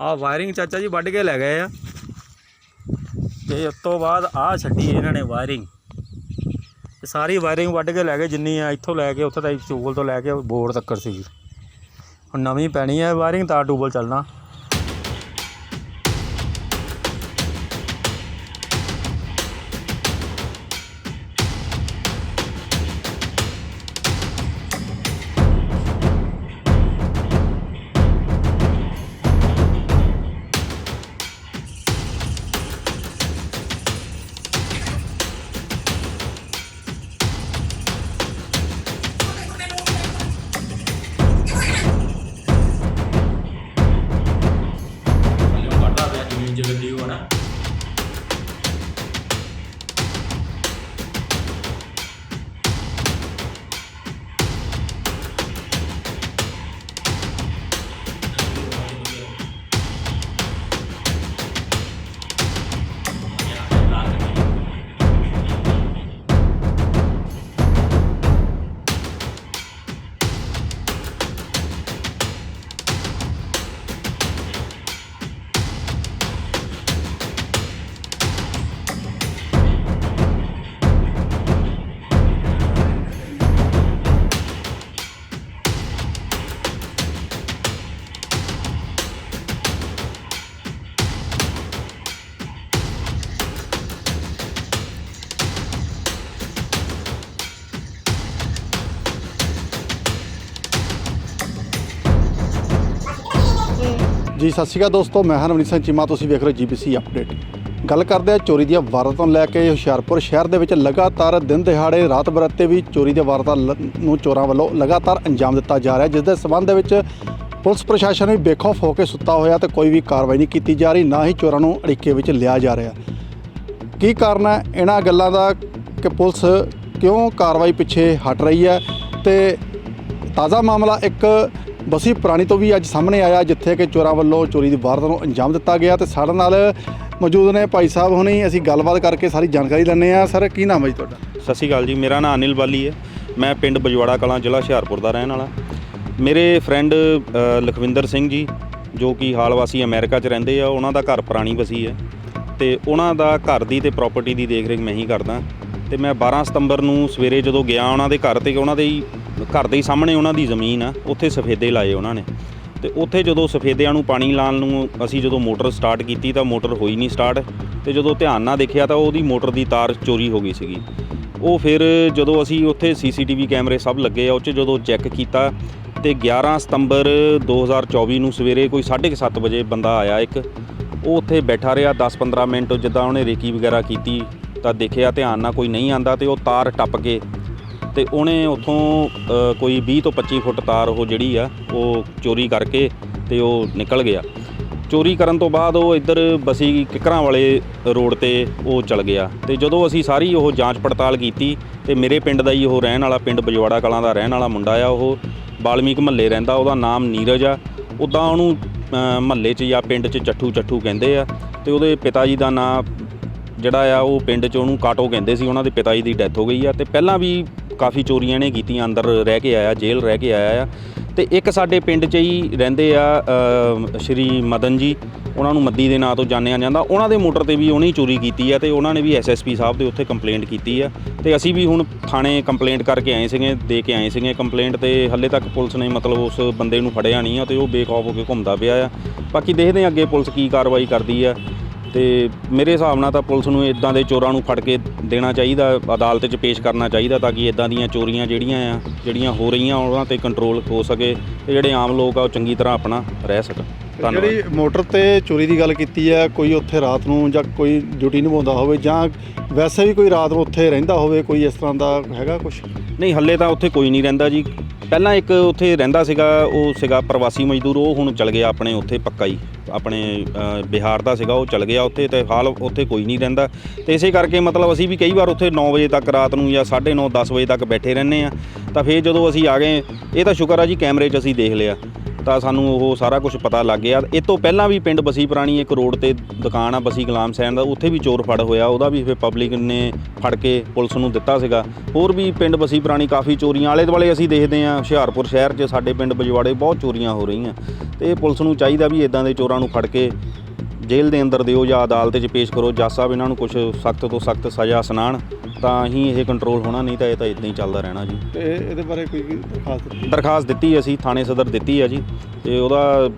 ਆ ਵਾਇਰਿੰਗ ਚਾਚਾ ਜੀ ਵੱਢ ਕੇ ਲੈ ਗਏ ਆ। ਤੇ ਉਸ ਤੋਂ ਬਾਅਦ ਆ ਛੱਡੀ ਇਹਨਾਂ ਨੇ ਵਾਇਰਿੰਗ ਤੇ ਸਾਰੀ ਵਾਇਰਿੰਗ ਵੱਢ ਕੇ ਲੈ ਗਏ, ਜਿੰਨੀ ਆ ਇੱਥੋਂ ਲੈ ਕੇ, ਉੱਥੇ ਤੱਕ ਟੂਬਲ ਤੋਂ ਲੈ ਕੇ ਬੋਰਡ ਤੱਕ ਸੀਗੀ। ਹੁਣ ਨਵੀਂ ਪੈਣੀ ਹੈ ਵਾਇਰਿੰਗ ਤਾਂ ਟੂਬਲ ਚੱਲਣਾ। ਜੀ, ਸਤਿ ਸ਼੍ਰੀ ਅਕਾਲ ਦੋਸਤੋ, ਮੈਂ ਹਾਂ ਸਿੰਘ ਚੀਮਾ, ਤੁਸੀਂ ਵੇਖ ਰਹੇ ਹੋ ਜੀਬੀਸੀ ਅਪਡੇਟ। ਗੱਲ ਕਰਦੇ ਆ ਚੋਰੀ ਦੀਆਂ ਵਾਰਦਾਤਾਂ ਤੋਂ ਲੈ ਕੇ ਹੁਸ਼ਿਆਰਪੁਰ ਸ਼ਹਿਰ ਦੇ ਵਿੱਚ ਲਗਾਤਾਰ ਦਿਨ ਦਿਹਾੜੇ ਰਾਤ ਬਰਾਤੇ ਵੀ ਚੋਰੀ ਦੀਆਂ ਵਾਰਦਾਤਾਂ ਲ- ਨੂੰ ਚੋਰਾਂ ਵੱਲੋਂ ਲਗਾਤਾਰ ਅੰਜਾਮ ਦਿੱਤਾ ਜਾ ਰਿਹਾ ਜਿਸ ਦੇ ਸਬੰਧ ਦੇ ਵਿੱਚ ਪੁਲਿਸ ਪ੍ਰਸ਼ਾਸਨ ਵੀ ਬੇਖੌਫ ਹੋ ਕੇ ਸੁੱਤਾ ਹੋਇਆ ਤੇ ਕੋਈ ਵੀ ਕਾਰਵਾਈ ਨਹੀਂ ਕੀਤੀ ਜਾ ਰਹੀ, ਨਾ ਹੀ ਚੋਰਾਂ ਨੂੰ ਅੜਿੱਕੇ ਵਿੱਚ ਲਿਆ ਜਾ ਰਿਹਾ। ਕੀ ਕਾਰਨ ਹੈ? ਇਹਨਾਂ ਗੱਲਾਂ ਦਾ ਕਿ ਪੁਲਿਸ ਕਿਉਂ ਕਾਰਵਾਈ ਪਿੱਛੇ ਹਟ ਰਹੀ ਹੈ ਤੇ ਤਾਜ਼ਾ ਮਾਮਲਾ ਇੱਕ ਬਸੀ ਪੁਰਾਣੀ ਤੋਂ ਵੀ ਅੱਜ ਸਾਹਮਣੇ ਆਇਆ, ਜਿੱਥੇ ਕਿ ਚੋਰਾਂ ਵੱਲੋਂ ਚੋਰੀ ਦੀ ਵਾਰਦਾਤ ਨੂੰ ਅੰਜਾਮ ਦਿੱਤਾ ਗਿਆ ਤੇ ਸਾਡੇ ਨਾਲ ਮੌਜੂਦ ਨੇ ਭਾਈ ਸਾਹਿਬ ਹੁਣੀ, ਅਸੀਂ ਗੱਲਬਾਤ ਕਰਕੇ ਸਾਰੀ ਜਾਣਕਾਰੀ ਲੈਣੇ ਆ ਸਰ, ਕੀ ਨਾਮ ਹੈ ਜੀ ਤੁਹਾਡਾ? ਸਤਿ ਸ਼੍ਰੀ ਅਕਾਲ ਜੀ, ਮੇਰਾ ਨਾਮ ਅਨਿਲ ਬਾਲੀ ਹੈ। ਮੈਂ ਪਿੰਡ ਬਜਵਾੜਾ ਕਲਾਂ, ਜ਼ਿਲ੍ਹਾ ਹੁਸ਼ਿਆਰਪੁਰ ਦਾ ਰਹਿਣ ਵਾਲਾ। ਮੇਰੇ ਫਰੈਂਡ ਲਖਵਿੰਦਰ ਸਿੰਘ ਜੀ, ਜੋ ਕਿ ਹਾਲ ਵਾਸੀ ਅਮਰੀਕਾ 'ਚ ਰਹਿੰਦੇ ਆ, ਉਹਨਾਂ ਦਾ ਘਰ ਪੁਰਾਣੀ ਬਸੀ ਹੈ। ਤੇ ਉਹਨਾਂ ਦਾ ਘਰ ਦੀ ਤੇ ਪ੍ਰਾਪਰਟੀ ਦੀ ਦੇਖ ਰੇਖ ਮੈਂ ਹੀ ਕਰਦਾ। ਤੇ ਮੈਂ 12 ਸਤੰਬਰ ਨੂੰ ਸਵੇਰੇ ਜਦੋਂ ਗਿਆ ਉਹਨਾਂ ਦੇ ਘਰ ਤੇ, ਉਹਨਾਂ ਦੇ ਹੀ ਘਰ ਦੇ ਹੀ ਸਾਹਮਣੇ ਉਹਨਾਂ ਦੀ ਜ਼ਮੀਨ ਆ, ਉੱਥੇ ਸਫੇਦੇ ਲਾਏ ਉਹਨਾਂ ਨੇ। ਤੇ ਉੱਥੇ ਜਦੋਂ ਸਫੇਦਿਆਂ ਨੂੰ ਪਾਣੀ ਲਾਉਣ ਨੂੰ ਅਸੀਂ ਜਦੋਂ ਮੋਟਰ ਸਟਾਰਟ ਕੀਤੀ ਤਾਂ ਮੋਟਰ ਹੋਈ ਨਹੀਂ ਸਟਾਰਟ। ਤੇ ਜਦੋਂ ਧਿਆਨ ਨਾਲ ਦੇਖਿਆ ਤਾਂ ਉਹਦੀ ਮੋਟਰ ਦੀ ਤਾਰ ਚੋਰੀ ਹੋ ਗਈ ਸੀਗੀ। ਉਹ ਫਿਰ ਜਦੋਂ ਅਸੀਂ ਉੱਥੇ ਸੀਸੀਟੀਵੀ ਕੈਮਰੇ ਸਭ ਲੱਗੇ ਆ, ਉਹ 'ਚ ਜਦੋਂ ਚੈੱਕ ਕੀਤਾ ਤੇ 11 ਸਤੰਬਰ 2024 ਨੂੰ ਸਵੇਰੇ ਕੋਈ 7:30 ਵਜੇ ਬੰਦਾ ਆਇਆ ਇੱਕ। ਉਹ ਉੱਥੇ ਬੈਠਾ ਰਿਹਾ 10-15 ਮਿੰਟ, ਜਿੱਦਾਂ ਉਹਨੇ ਰੇਕੀ ਵਗੈਰਾ ਕੀਤੀ ਤਾਂ ਦੇਖਿਆ ਧਿਆਨ ਨਾਲ ਕੋਈ ਨਹੀਂ ਆਂਦਾ ਤੇ ਉਹ ਤਾਰ ਟੱਪ ਕੇ ਤੇ ਉਹਨੇ ਉੱਥੋਂ ਕੋਈ 20 ਤੋਂ 25 ਫੁੱਟ ਤਾਰ ਉਹ ਜਿਹੜੀ ਆ, ਉਹ ਚੋਰੀ ਕਰਕੇ ਤੇ ਉਹ ਨਿਕਲ ਗਿਆ। ਚੋਰੀ ਕਰਨ ਤੋਂ ਬਾਅਦ ਉਹ ਇੱਧਰ ਬਸੀ ਕਿਕਰਾਂ ਵਾਲੇ ਰੋਡ ਤੇ ਉਹ ਚਲ ਗਿਆ ਤੇ ਜਦੋਂ ਅਸੀਂ ਸਾਰੀ ਉਹ ਜਾਂਚ ਪੜਤਾਲ ਕੀਤੀ ਤੇ ਮੇਰੇ ਪਿੰਡ ਦਾ ਹੀ ਉਹ ਰਹਿਣ ਵਾਲਾ ਪਿੰਡ ਬਜਵਾੜਾ ਕਲਾਂ ਦਾ ਰਹਿਣ ਵਾਲਾ ਮੁੰਡਾ ਆ, ਉਹ ਬਾਲਮੀਕ ਮਹੱਲੇ ਰਹਿੰਦਾ, ਉਹਦਾ ਨਾਮ ਨੀਰਜ ਆ। ਉੱਦਾਂ ਉਹਨੂੰ ਮਹੱਲੇ 'ਚ ਜਾਂ ਪਿੰਡ 'ਚ ਚੱਠੂ ਚੱਠੂ ਕਹਿੰਦੇ ਆ ਤੇ ਉਹਦੇ ਪਿਤਾ ਜੀ ਦਾ ਨਾਂ ਜਿਹੜਾ ਆ ਉਹ ਪਿੰਡ 'ਚ ਉਹਨੂੰ ਕਾਟੋ ਕਹਿੰਦੇ ਸੀ, ਉਹਨਾਂ ਦੇ ਪਿਤਾ ਜੀ ਦੀ ਡੈਥ ਹੋ ਗਈ ਆ ਤੇ ਪਹਿਲਾਂ ਵੀ ਕਾਫੀ ਚੋਰੀਆਂ ਨੇ ਕੀਤੀਆਂ, ਅੰਦਰ ਰਹਿ ਕੇ ਆਇਆ, ਜੇਲ੍ਹ ਰਹਿ ਕੇ ਆਇਆ ਆ। ਤੇ ਇੱਕ ਸਾਡੇ ਪਿੰਡ 'ਚ ਹੀ ਰਹਿੰਦੇ ਆ ਸ਼੍ਰੀ ਮਦਨ ਜੀ। ਉਹਨਾਂ ਨੂੰ ਮੱਦੀ ਦੇ ਨਾਂ ਤੋਂ ਜਾਣਿਆ ਜਾਂਦਾ। ਉਹਨਾਂ ਦੇ ਮੋਟਰ ਤੇ ਵੀ ਉਹਨੇ ਚੋਰੀ ਕੀਤੀ ਆ ਤੇ ਉਹਨਾਂ ਨੇ ਵੀ ਐਸਐਸਪੀ ਸਾਹਿਬ ਦੇ ਉੱਥੇ ਕੰਪਲੇਂਟ ਕੀਤੀ ਆ। ਤੇ ਅਸੀਂ ਵੀ ਹੁਣ ਥਾਣੇ ਕੰਪਲੇਂਟ ਕਰਕੇ ਆਏ ਸੀਗੇ, ਦੇ ਕੇ ਆਏ ਸੀਗੇ ਕੰਪਲੇਂਟ ਤੇ ਹੱਲੇ ਤੱਕ ਪੁਲਿਸ ਨੇ ਮਤਲਬ ਉਸ ਬੰਦੇ ਨੂੰ ਫੜਿਆ ਨਹੀਂ ਆ ਤੇ ਉਹ ਬੇਖੌਫ ਹੋ ਕੇ ਘੁੰਮਦਾ ਪਿਆ ਆ। ਬਾਕੀ ਦੇਖਦੇ ਆ ਅੱਗੇ ਪੁਲਿਸ ਕੀ ਕਾਰਵਾਈ ਕਰਦੀ ਆ। ਤੇ ਮੇਰੇ ਹਿਸਾਬ ਨਾਲ ਤਾਂ ਪੁਲਿਸ ਨੂੰ ਇਦਾਂ ਦੇ ਚੋਰਾਂ ਨੂੰ ਫੜ ਕੇ ਦੇਣਾ ਚਾਹੀਦਾ, ਅਦਾਲਤ 'ਚ ਪੇਸ਼ ਕਰਨਾ ਚਾਹੀਦਾ ਤਾਂ ਕਿ ਇਦਾਂ ਦੀਆਂ ਚੋਰੀਆਂ ਜਿਹੜੀਆਂ ਆ, ਜਿਹੜੀਆਂ ਹੋ ਰਹੀਆਂ, ਉਹਨਾਂ ਤੇ ਕੰਟਰੋਲ ਹੋ ਸਕੇ ਤੇ ਜਿਹੜੇ ਆਮ ਲੋਕ ਆ ਉਹ ਚੰਗੀ ਤਰ੍ਹਾਂ ਆਪਣਾ ਰਹਿ ਸਕਣ। ਧੰਨਵਾਦ। ਜਿਹੜੀ ਮੋਟਰ ਤੇ ਚੋਰੀ ਦੀ ਗੱਲ ਕੀਤੀ ਹੈ ਕੋਈ ਉੱਥੇ ਰਾਤ ਨੂੰ ਜਾਂ ਕੋਈ ਡਿਊਟੀ ਨਿਭਾਉਂਦਾ ਹੋਵੇ ਜਾਂ ਵੈਸੇ ਵੀ ਕੋਈ ਰਾਤ ਨੂੰ ਉੱਥੇ ਰਹਿੰਦਾ ਹੋਵੇ ਕੋਈ ਇਸ ਤਰ੍ਹਾਂ ਦਾ ਹੈਗਾ ਕੁਝ ਨਹੀਂ ਹੱਲੇ ਤਾਂ ਉੱਥੇ ਕੋਈ ਨਹੀਂ ਰਹਿੰਦਾ ਜੀ। ਪਹਿਲਾਂ ਇੱਕ ਉੱਥੇ ਰਹਿੰਦਾ ਸੀਗਾ ਉਹ ਸੀਗਾ ਪ੍ਰਵਾਸੀ ਮਜ਼ਦੂਰ ਉਹ ਹੁਣ ਚਲ ਗਿਆ ਆਪਣੇ ਉੱਥੇ ਪੱਕਾ ਹੀ। ਆਪਣੇ ਬਿਹਾਰ ਦਾ ਸੀਗਾ ਉਹ ਚਲ ਗਿਆ ਉੱਥੇ ਤੇ ਹਾਲ ਉੱਥੇ ਕੋਈ ਨਹੀਂ ਰਹਿੰਦਾ। ਤੇ ਇਸੇ ਕਰਕੇ ਮਤਲਬ ਅਸੀਂ ਵੀ ਕਈ ਵਾਰ ਉੱਥੇ 9 ਵਜੇ ਤੱਕ ਰਾਤ ਨੂੰ ਜਾਂ 9:30 10 ਵਜੇ ਤੱਕ ਬੈਠੇ ਰਹਿੰਦੇ ਆ ਤਾਂ ਫਿਰ ਜਦੋਂ ਅਸੀਂ ਆ ਗਏ ਇਹ ਤਾਂ ਸ਼ੁਕਰ ਆ ਜੀ ਕੈਮਰੇ 'ਚ ਅਸੀਂ ਦੇਖ ਲਿਆ। ਤਾਂ ਸਾਨੂੰ ਉਹ ਸਾਰਾ ਕੁਝ ਪਤਾ ਲੱਗ ਗਿਆ। ਇਹ ਤੋਂ ਪਹਿਲਾਂ ਵੀ ਪਿੰਡ ਬਸੀ ਪੁਰਾਣੀ ਇੱਕ ਰੋਡ ਤੇ ਦੁਕਾਨ ਆ, ਬਸੀ ਗੁਲਾਮ ਸੈਨ ਦਾ, ਉੱਥੇ ਵੀ ਚੋਰ ਫੜ ਹੋਇਆ। ਉਹਦਾ ਵੀ ਫਿਰ ਪਬਲਿਕ ਨੇ ਫੜ ਕੇ ਪੁਲਿਸ ਨੂੰ ਦਿੱਤਾ ਸੀਗਾ। ਹੋਰ ਵੀ ਪਿੰਡ ਬਸੀ ਪੁਰਾਣੀ ਕਾਫੀ ਚੋਰੀਆਂ। ਆਲੇ ਦੁਆਲੇ ਅਸੀਂ ਦੇਖਦੇ ਹਾਂ, ਹੁਸ਼ਿਆਰਪੁਰ ਸ਼ਹਿਰ 'ਚ ਸਾਡੇ ਪਿੰਡ ਬਜਵਾੜੇ ਬਹੁਤ ਚੋਰੀਆਂ ਹੋ ਰਹੀਆਂ। ਤੇ ਪੁਲਿਸ ਨੂੰ ਚਾਹੀਦਾ ਵੀ ਇਦਾਂ ਦੇ ਚੋਰਾਂ ਨੂੰ ਫੜ ਕੇ ਜੇਲ੍ਹ ਦੇ ਅੰਦਰ ਦਿਓ ਜਾਂ ਅਦਾਲਤ 'ਚ ਪੇਸ਼ ਕਰੋ। ਜੱਜ ਸਾਹਿਬ ਇਹਨਾਂ ਨੂੰ ਕੁਝ ਸਖਤ ਤੋਂ ਸਖਤ ਸਜ਼ਾ ਸੁਣਾਉਣ। ਤਾਂ ਹੀ ਇਹ ਕੰਟਰੋਲ ਹੋਣਾ ਨਹੀਂ ਤਾਂ ਇਹ ਤਾਂ ਇਦਾਂ ਹੀ ਚੱਲਦਾ ਰਹਿਣਾ ਜੀ। ਤੇ ਇਹਦੇ ਬਾਰੇ ਕੋਈ ਦਰਖਾਸਤ ਦਿੱਤੀ? ਦਰਖਾਸਤ ਦਿੱਤੀ ਅਸੀਂ ਥਾਣੇ ਸਦਰ ਦਿੱਤੀ ਆ ਜੀ। ਤੇ ਉਹਦਾ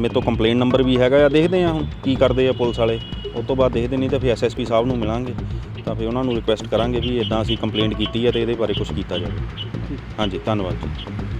ਮੇਰੇ ਤੋਂ ਕੰਪਲੇਂਟ ਨੰਬਰ ਵੀ ਹੈਗਾ ਆ ਦੇਖਦੇ ਆ ਹੁਣ ਕੀ ਕਰਦੇ ਆ ਪੁਲਿਸ ਵਾਲੇ। ਉਸ ਤੋਂ ਬਾਅਦ ਦੇਖਦੇ ਨਹੀਂ ਤਾਂ ਫਿਰ ਐਸਐਸਪੀ ਸਾਹਿਬ ਨੂੰ ਮਿਲਾਂਗੇ। ਤਾਂ ਫਿਰ ਉਹਨਾਂ ਨੂੰ ਰਿਕੁਐਸਟ ਕਰਾਂਗੇ ਵੀ ਇਦਾਂ ਅਸੀਂ ਕੰਪਲੇਂਟ ਕੀਤੀ ਹੈ ਤੇ ਇਹਦੇ ਬਾਰੇ ਕੁਝ ਕੀਤਾ ਜਾਵੇ। ਹਾਂਜੀ ਧੰਨਵਾਦ ਜੀ।